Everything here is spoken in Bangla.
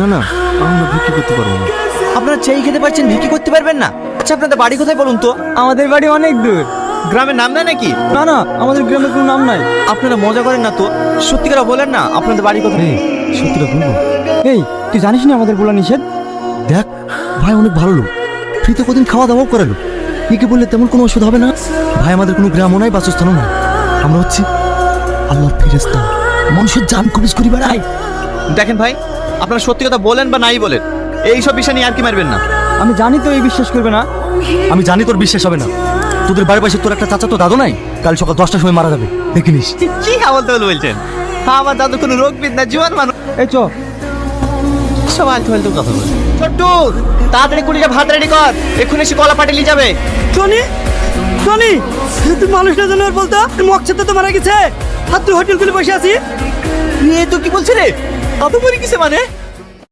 না না আমরা বিক্রি করতে পারব না। আপনারা চেয়ে খেতে পারছেন বিক্রি করতে পারবেন না। আচ্ছা আপনাদের বাড়ি কোথায় বলুন তো? আমাদের বাড়ি অনেক দূর। গ্রামের নাম নেই নাকি? না না আমাদের গ্রামের কোনো নাম নাই। আপনারা মজা করেন না তো? সত্যি করে বলেন না আপনাদের বাড়ি কোথায়? এই সত্যিটা বলব? এই তুই জানিস না আমাদের বলা নিষেধ? দেখ ভাই অনেক ভালো লোক। ফ্রিতে কদিন খাওয়া দাওয়াও করালো। একে বললে তেমন কোনো ওষুধ হবে না। ভাই আমাদের কোনো গ্রামও নাই বাসস্থানও নাই। আমরা হচ্ছি আল্লাহ ফিরেস্তা মানুষের জান কবিজ করি বেড়াই দেখেন ভাই আপনারা সত্যি কথা বলেন বা নাই বলেন এই সব বিষয় নিয়ে আর কি মারবেন না। আমি জানি তো এই বিশ্বাস করবে না। আমি জানি তোর বিশ্বাস হবে না। তোদের বাড়ির পাশে তোর একটা চাচা তো দাদু নাই কাল সকাল দশটার সময় মারা যাবে। দেখে নিস। কি হাবল তাবল বলছেন? আমার দাদু কোনো রোগবিদ না জীবন মানুষ। এই চ। সব আলতু ফালতু কথা বলে ছোট্টু তাড়াতাড়ি কুড়িটা ভাত রেডি কর। এক্ষুনি এসে কলা পাটিলি যাবে। টনি টনি তুই মানুষটা আর বলতো? মকছেদটা তো মারা গেছে। আর তুই হোটেল খুলে বসে আছি এ তো কি বলছে রে কত করে কিসে মানে?